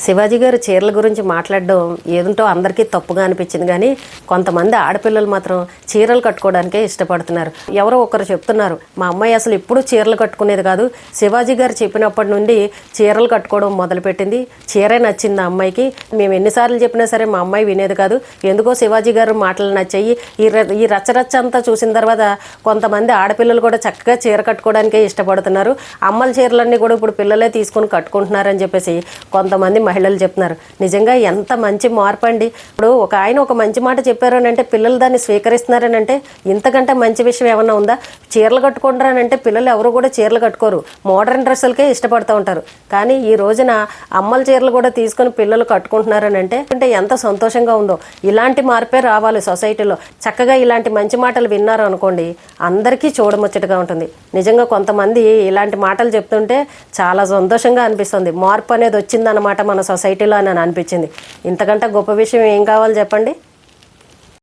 శివాజీ గారు చీరల గురించి మాట్లాడడం ఏదంటో అందరికీ తప్పుగా అనిపించింది కానీ కొంతమంది ఆడపిల్లలు మాత్రం చీరలు కట్టుకోవడానికే ఇష్టపడుతున్నారు. ఎవరో ఒకరు చెప్తున్నారు మా అమ్మాయి అసలు ఎప్పుడూ చీరలు కట్టుకునేది కాదు. శివాజీ గారు చెప్పినప్పటి నుండి చీరలు కట్టుకోవడం మొదలుపెట్టింది. చీరే నచ్చింది ఆ అమ్మాయికి. మేము ఎన్నిసార్లు చెప్పినా సరే మా అమ్మాయి వినేది కాదు. ఎందుకో శివాజీ గారు మాటలు నచ్చాయి. ఈ ర- ఈ రచ్చరచ్చ అంతా చూసిన తర్వాత కొంతమంది ఆడపిల్లలు కూడా చక్కగా చీర కట్టుకోవడానికే ఇష్టపడుతున్నారు. అమ్మల చీరలన్నీ కూడా ఇప్పుడు పిల్లలే తీసుకొని కట్టుకుంటున్నారని చెప్పేసి కొంతమంది మహిళలు చెప్తున్నారు. నిజంగా ఎంత మంచి మార్పు అండి. ఇప్పుడు ఒక ఆయన ఒక మంచి మాట చెప్పారు అని అంటే పిల్లలు దాన్ని స్వీకరిస్తున్నారని అంటే ఇంతకంటే మంచి విషయం ఏమన్నా ఉందా? చీరలు కట్టుకుంటారని అంటే పిల్లలు ఎవరు కూడా చీరలు కట్టుకోరు. మోడర్న్ డ్రెస్సులకే ఇష్టపడుతూ ఉంటారు. కానీ ఈ రోజున అమ్మల చీరలు కూడా తీసుకొని పిల్లలు కట్టుకుంటున్నారని అంటే అంటే ఎంత సంతోషంగా ఉందో. ఇలాంటి మార్పే రావాలి సొసైటీలో. చక్కగా ఇలాంటి మంచి మాటలు విన్నారు అనుకోండి అందరికీ చూడముచ్చటగా ఉంటుంది. నిజంగా కొంతమంది ఇలాంటి మాటలు చెప్తుంటే చాలా సంతోషంగా అనిపిస్తుంది. మార్పు అనేది వచ్చిందన్నమాట మన సొసైటీలో అని అనిపించింది. ఇంతకంటే గొప్ప విషయం ఏం కావాలి చెప్పండి?